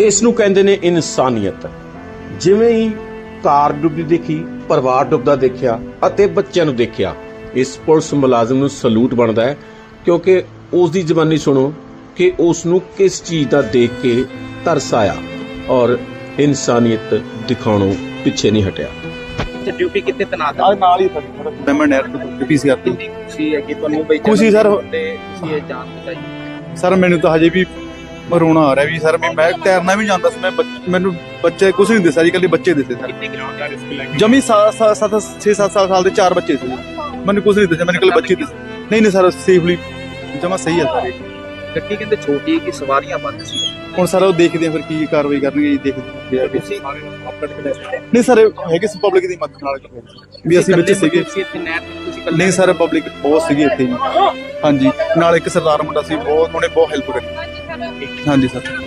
ਇਸ ਨੂੰ ਕਹਿੰਦੇ ਨੇ ਇਨਸਾਨੀਅਤ। ਜਿਵੇਂ ਹੀ ਕਾਰ ਡੁੱਬਦੀ ਦੇਖੀ ਪਰਿਵਾਰ ਡੁੱਬਦਾ ਦੇਖਿਆ ਅਤੇ ਬੱਚਿਆਂ ਨੂੰ ਦੇਖਿਆ ਇਸ ਪੁਲਿਸ ਮੁਲਾਜ਼ਮ ਨੂੰ ਸਲੂਟ ਬਣਦਾ ਹੈ ਕਿਉਂਕਿ ਉਸ ਦੀ ਜ਼ਬਾਨੀ ਸੁਣੋ ਕਿ ਉਸ ਨੂੰ ਕਿਸ ਚੀਜ਼ ਦਾ ਦੇਖ ਕੇ ਤਰਸ ਆਇਆ ਔਰ ਇਨਸਾਨੀਅਤ ਦਿਖਾਉਣੋਂ ਪਿੱਛੇ ਨਹੀਂ ਹਟਿਆ। ਤੇ ਡਿਊਟੀ ਕਿੱਥੇ ਤਨਾਤ ਨਾਲ ਹੀ 에ਅਰ ਤੋਂ ਖੁਸ਼ੀ ਹੈ ਕਿ ਤੁਹਾਨੂੰ ਬਈ ਖੁਸ਼ੀ ਸਰ। ਤੇ ਤੁਸੀਂ ਇਹ ਜਾਨ ਬਚਾਈ ਸਰ ਮੈਨੂੰ ਤਾਂ ਹਜੇ ਵੀ ਰੋਣਾ ਆ ਰਿਹਾ ਵੀ ਸਰ ਮੈਂ ਮੈਂ ਤੈਰਨਾ ਵੀ ਜਾਂਦਾ ਸੀ ਮੈਂ ਮੈਨੂੰ ਬੱਚੇ ਕੁਝ ਨਹੀਂ ਦਿਸਿਆ ਜੀ ਕੱਲੇ ਬੱਚੇ ਦਿਸੇ ਸਰ। ਜਮੀ 7 7 6 7 ਸਾਲ ਦੇ ਚਾਰ ਬੱਚੇ ਸੀ। ਮੈਨੂੰ ਕੁਝ ਨਹੀਂ ਦਿਸਿਆ ਮੈਨੂੰ ਕੱਲੇ ਬੱਚੇ ਦਿਸੇ ਨਹੀਂ ਨਹੀਂ ਸਰ ਸੇਫਲੀ ਜਮਾ ਸਹੀ ਹੈ ਸਰ। ਗੱਡੀ ਕਹਿੰਦੇ ਛੋਟੀ ਕਿ ਸਵਾਰੀਆਂ ਵੱਧ ਸੀ? ਹੁਣ ਸਰ ਉਹ ਦੇਖਦੇ ਆ ਫਿਰ ਕੀ ਕਾਰਵਾਈ ਕਰਨਗੇ ਜੀ ਦੇਖਦੇ ਆ ਤੁਸੀਂ ਨਹੀਂ ਸਰ ਹੈਗੇ ਸੀ ਪਬਲਿਕ ਦੀ ਮਦਦ ਨਾਲ। ਵੀ ਅਸੀਂ ਵਿੱਚ ਸੀਗੇ। ਨਹੀਂ ਸਰ ਪਬਲਿਕ ਬਹੁਤ ਸੀਗੀ ਇੱਥੇ ਹਾਂਜੀ। ਨਾਲ ਇੱਕ ਸਰਦਾਰ ਮੁੰਡਾ ਸੀ ਬਹੁਤ ਉਹਨੇ ਬਹੁਤ ਹੈਲਪ ਕਰੀ। ਹਾਂਜੀ ਸਰ।